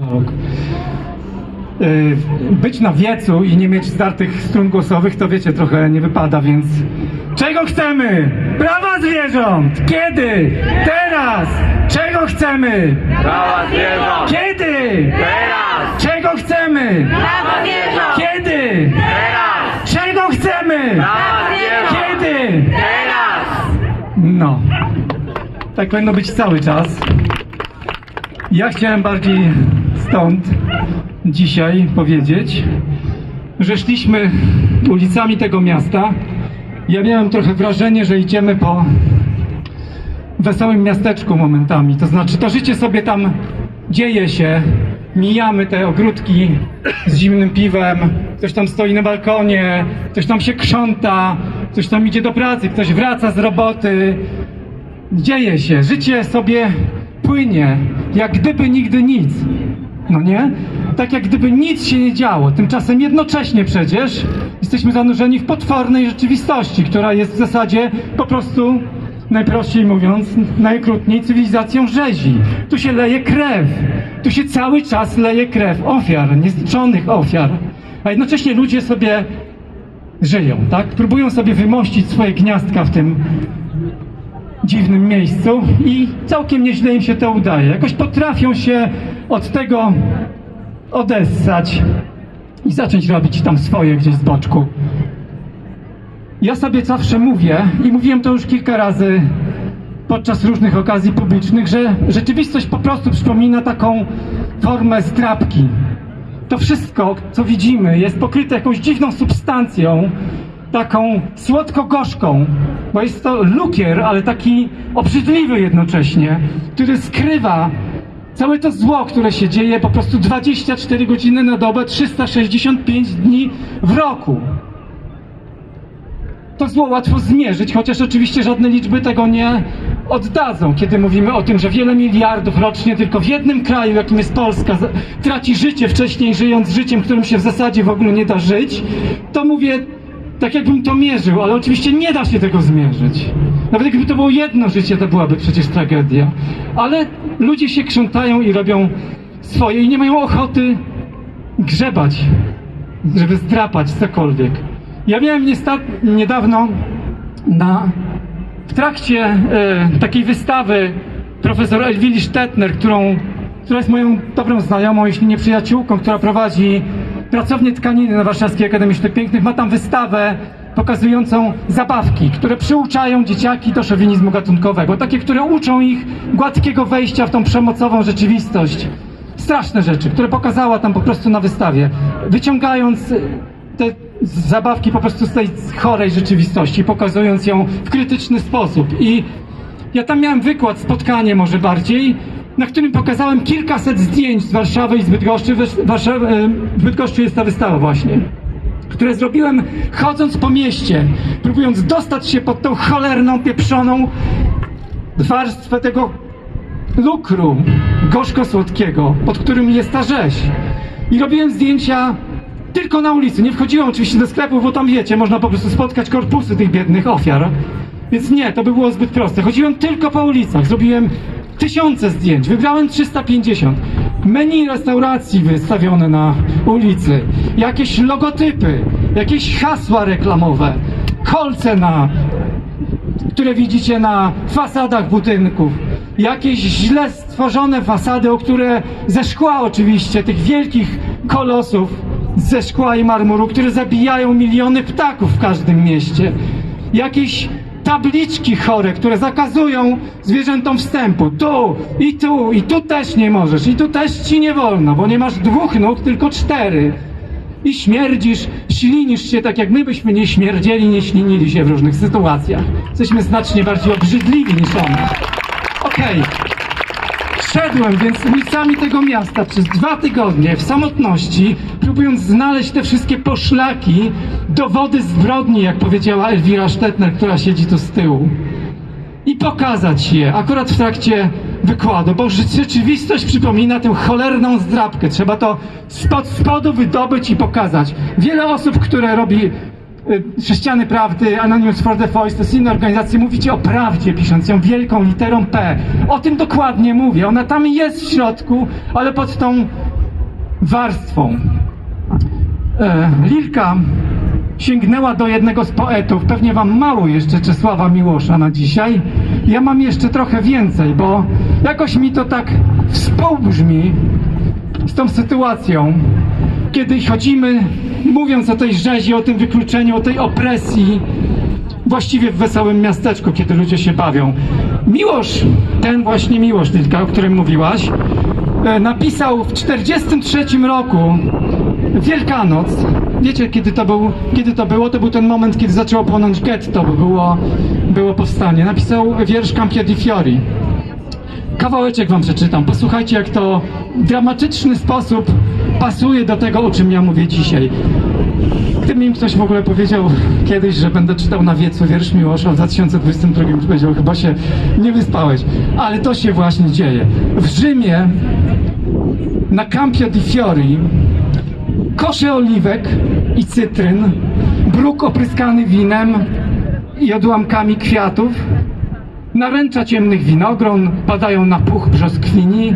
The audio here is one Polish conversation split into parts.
rok. Yy, Być na wiecu i nie mieć zdartych strun głosowych, to wiecie, trochę nie wypada, więc... Czego chcemy? Prawa zwierząt! Kiedy? Teraz! Czego chcemy? Prawa zwierząt! Kiedy? Teraz! Czego chcemy? Prawa zwierząt! Kiedy? Teraz! Czego chcemy? Prawa zwierząt! Kiedy? Teraz! No. Tak powinno być cały czas. Ja chciałem bardziej stąd dzisiaj powiedzieć, że szliśmy ulicami tego miasta. Ja miałem trochę wrażenie, że idziemy po wesołym miasteczku momentami. To znaczy, to życie sobie tam dzieje się. Mijamy te ogródki z zimnym piwem, ktoś tam stoi na balkonie, ktoś tam się krząta, ktoś tam idzie do pracy, ktoś wraca z roboty. Dzieje się, życie sobie płynie, jak gdyby nigdy nic. No nie? Tak jak gdyby nic się nie działo. Tymczasem jednocześnie przecież jesteśmy zanurzeni w potwornej rzeczywistości, która jest w zasadzie po prostu, najprościej mówiąc, najkrutniej cywilizacją rzezi. Tu się leje krew. Tu się cały czas leje krew ofiar, niezliczonych ofiar. A jednocześnie ludzie sobie żyją, tak? Próbują sobie wymościć swoje gniazdka w tym dziwnym miejscu i całkiem nieźle im się to udaje. Jakoś potrafią się od tego odessać i zacząć robić tam swoje gdzieś z boczku. Ja sobie zawsze mówię i mówiłem to już kilka razy podczas różnych okazji publicznych, że rzeczywistość po prostu przypomina taką formę zdrabki. To wszystko, co widzimy, jest pokryte jakąś dziwną substancją, taką słodko-gorzką, bo jest to lukier, ale taki obrzydliwy jednocześnie, który skrywa całe to zło, które się dzieje po prostu 24 godziny na dobę, 365 dni w roku. To zło łatwo zmierzyć, chociaż oczywiście żadne liczby tego nie oddadzą, kiedy mówimy o tym, że wiele miliardów rocznie tylko w jednym kraju, jakim jest Polska, traci życie wcześniej, żyjąc życiem, którym się w zasadzie w ogóle nie da żyć, to mówię tak, jakbym to mierzył, ale oczywiście nie da się tego zmierzyć. Nawet gdyby to było jedno życie, to byłaby przecież tragedia. Ale ludzie się krzątają i robią swoje i nie mają ochoty grzebać, żeby zdrapać cokolwiek. Ja miałem niedawno na, w trakcie e, takiej wystawy profesor Elwili Stetner, którą, która jest moją dobrą znajomą, jeśli nie przyjaciółką, która prowadzi pracownię tkaniny na Warszawskiej Akademii Sztuk Pięknych, ma tam wystawę pokazującą zabawki, które przyuczają dzieciaki do szowinizmu gatunkowego. Takie, które uczą ich gładkiego wejścia w tą przemocową rzeczywistość straszne rzeczy, które pokazała tam po prostu na wystawie, wyciągając e, te zabawki po prostu z tej chorej rzeczywistości, pokazując ją w krytyczny sposób. I ja tam miałem wykład, spotkanie może bardziej, na którym pokazałem kilkaset zdjęć z Warszawy i z Bydgoszczy. E, w Bydgoszczy jest ta wystawa właśnie które zrobiłem chodząc po mieście, próbując dostać się pod tą cholerną, pieprzoną warstwę tego lukru gorzko-słodkiego, pod którym jest ta rzeź. I robiłem zdjęcia tylko na ulicy. Nie wchodziłem oczywiście do sklepów, bo tam wiecie, można po prostu spotkać korpusy tych biednych ofiar. Więc nie, to by było zbyt proste. Chodziłem tylko po ulicach. Zrobiłem tysiące zdjęć. Wybrałem 350. Menu restauracji wystawione na ulicy. Jakieś logotypy. Jakieś hasła reklamowe. Kolce na które widzicie na fasadach budynków. Jakieś źle stworzone fasady, o które ze szkła oczywiście, tych wielkich kolosów ze szkła i marmuru, które zabijają miliony ptaków w każdym mieście. Jakieś tabliczki chore, które zakazują zwierzętom wstępu. Tu i tu i tu też nie możesz i tu też ci nie wolno, bo nie masz dwóch nóg, tylko cztery i śmierdzisz, ślinisz się tak jak my byśmy nie śmierdzieli, nie ślinili się w różnych sytuacjach. Jesteśmy znacznie bardziej obrzydliwi niż one. Okej. Szedłem więc ulicami tego miasta przez dwa tygodnie w samotności, próbując znaleźć te wszystkie poszlaki, dowody zbrodni, jak powiedziała Elwira Stetner, która siedzi tu z tyłu i pokazać je akurat w trakcie wykładu, bo rzeczywistość przypomina tę cholerną zdrabkę. Trzeba to spod spodu wydobyć i pokazać. Wiele osób, które robi y, Sześciany Prawdy, Anonymous for the Voice, jest inne organizacje, mówicie o prawdzie, pisząc ją wielką literą P. O tym dokładnie mówię. Ona tam jest w środku, ale pod tą warstwą. E, Lilka sięgnęła do jednego z poetów. Pewnie wam mało jeszcze Czesława Miłosza na dzisiaj. Ja mam jeszcze trochę więcej, bo jakoś mi to tak współbrzmi z tą sytuacją, kiedy chodzimy, mówiąc o tej rzezi, o tym wykluczeniu, o tej opresji, właściwie w wesołym miasteczku, kiedy ludzie się bawią. Miłosz, ten właśnie Miłosz Lilka, o którym mówiłaś, e, napisał w 1943 roku Wielkanoc. Wiecie, kiedy to, był, kiedy to było? To był ten moment, kiedy zaczęło płonąć getto, bo było, było powstanie. Napisał wiersz Campio di Fiori. Kawałeczek wam przeczytam. Posłuchajcie, jak to w dramatyczny sposób pasuje do tego, o czym ja mówię dzisiaj. Gdyby mi ktoś w ogóle powiedział kiedyś, że będę czytał na wiecu wiersz Miłosza w 2022, to powiedział, chyba się nie wyspałeś. Ale to się właśnie dzieje. W Rzymie na Campio di Fiori kosze oliwek i cytryn, bruk opryskany winem i odłamkami kwiatów, naręcza ciemnych winogron padają na puch brzoskwini.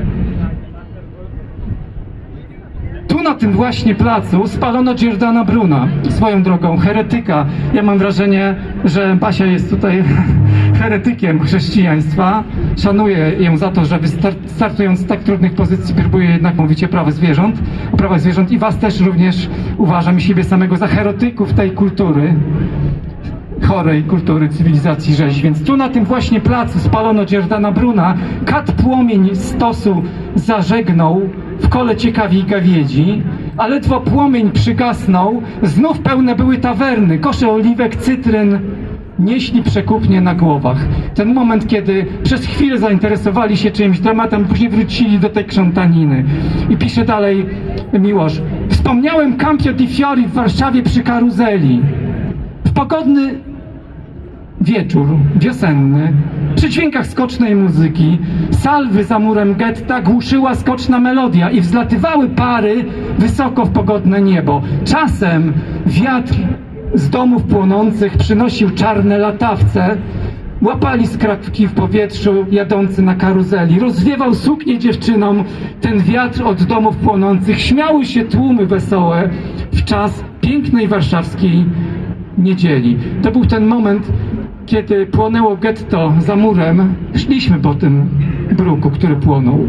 Tu na tym właśnie placu spalono Giordana Bruna, swoją drogą heretyka. Ja mam wrażenie, że Basia jest tutaj heretykiem chrześcijaństwa. Szanuję ją za to, że startując z tak trudnych pozycji próbuje jednak mówić o prawie zwierząt, o prawach zwierząt i was też również uważam i siebie samego za heretyków tej kultury chorej kultury cywilizacji rzezi. Więc tu na tym właśnie placu spalono Giordana Bruna. Kat płomień stosu zażegnął w kole ciekawiej gawiedzi, a ledwo płomień przygasnął, znów pełne były tawerny, kosze oliwek, cytryn, nieśli przekupnie na głowach. Ten moment, kiedy przez chwilę zainteresowali się czymś dramatem, później wrócili do tej krzątaniny. I pisze dalej Miłosz. Wspomniałem Campio di Fiori w Warszawie przy karuzeli. W pogodny wieczór wiosenny, przy dźwiękach skocznej muzyki, salwy za murem getta głuszyła skoczna melodia i wzlatywały pary wysoko w pogodne niebo. Czasem wiatr z domów płonących przynosił czarne latawce, Łapali skrawki w powietrzu jadący na karuzeli. Rozwiewał suknie dziewczynom ten wiatr od domów płonących. Śmiały się tłumy wesołe w czas pięknej warszawskiej niedzieli. To był ten moment, kiedy płonęło getto za murem. Szliśmy po tym bruku, który płonął.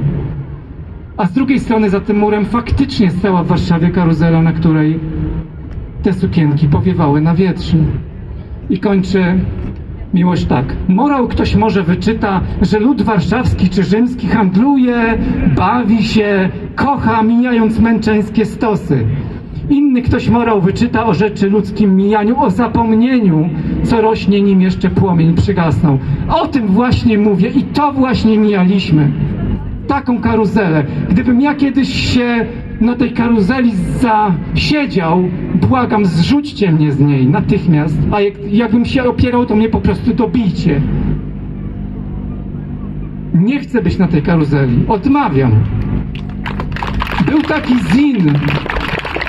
A z drugiej strony za tym murem faktycznie stała w Warszawie karuzela, na której te sukienki powiewały na wietrze. I kończy miłość tak. Morał ktoś może wyczyta, że lud warszawski czy rzymski handluje, bawi się, kocha, mijając męczeńskie stosy. Inny ktoś morał wyczyta o rzeczy ludzkim mijaniu, o zapomnieniu, co rośnie nim jeszcze płomień przygasnął. O tym właśnie mówię i to właśnie mijaliśmy. Taką karuzelę. Gdybym ja kiedyś się na tej karuzeli zasiedział, błagam, zrzućcie mnie z niej natychmiast, a jak, jakbym się opierał, to mnie po prostu dobijcie. Nie chcę być na tej karuzeli. Odmawiam. Był taki zin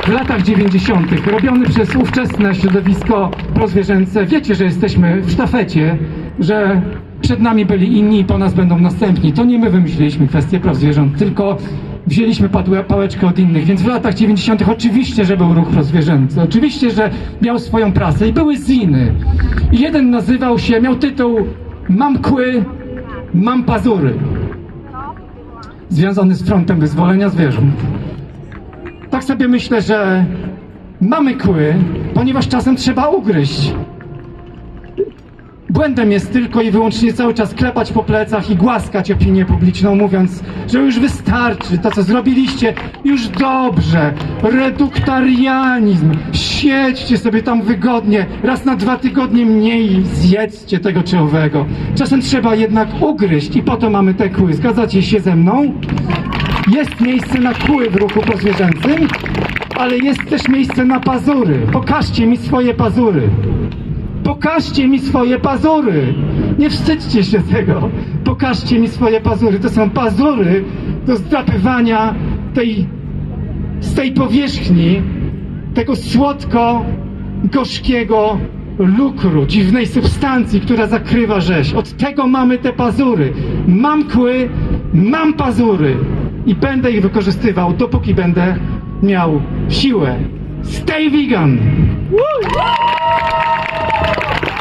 w latach 90. robiony przez ówczesne środowisko prozwierzęce. Wiecie, że jesteśmy w sztafecie, że przed nami byli inni i po nas będą następni. To nie my wymyśliliśmy kwestię praw zwierząt, tylko wzięliśmy pałeczkę od innych. Więc w latach 90. oczywiście, że był ruch prozwierzęcy. Oczywiście, że miał swoją prasę i były ziny. I jeden nazywał się, miał tytuł Mam kły, mam pazury. Związany z frontem wyzwolenia zwierząt. Tak sobie myślę, że mamy kły, ponieważ czasem trzeba ugryźć. Błędem jest tylko i wyłącznie cały czas klepać po plecach i głaskać opinię publiczną, mówiąc, że już wystarczy, to co zrobiliście, już dobrze. Reduktarianizm. Siedźcie sobie tam wygodnie, raz na dwa tygodnie mniej zjedzcie tego czy owego. Czasem trzeba jednak ugryźć i po to mamy te kły. Zgadzacie się ze mną? Jest miejsce na kły w ruchu prozwierzęcym, ale jest też miejsce na pazury. Pokażcie mi swoje pazury. Pokażcie mi swoje pazury. Nie wstydźcie się tego. Pokażcie mi swoje pazury. To są pazury do zdrapywania tej, z tej powierzchni tego słodko-gorzkiego lukru, dziwnej substancji, która zakrywa rzeź. Od tego mamy te pazury. Mam kły, mam pazury. I będę ich wykorzystywał, dopóki będę miał siłę. Stay vegan!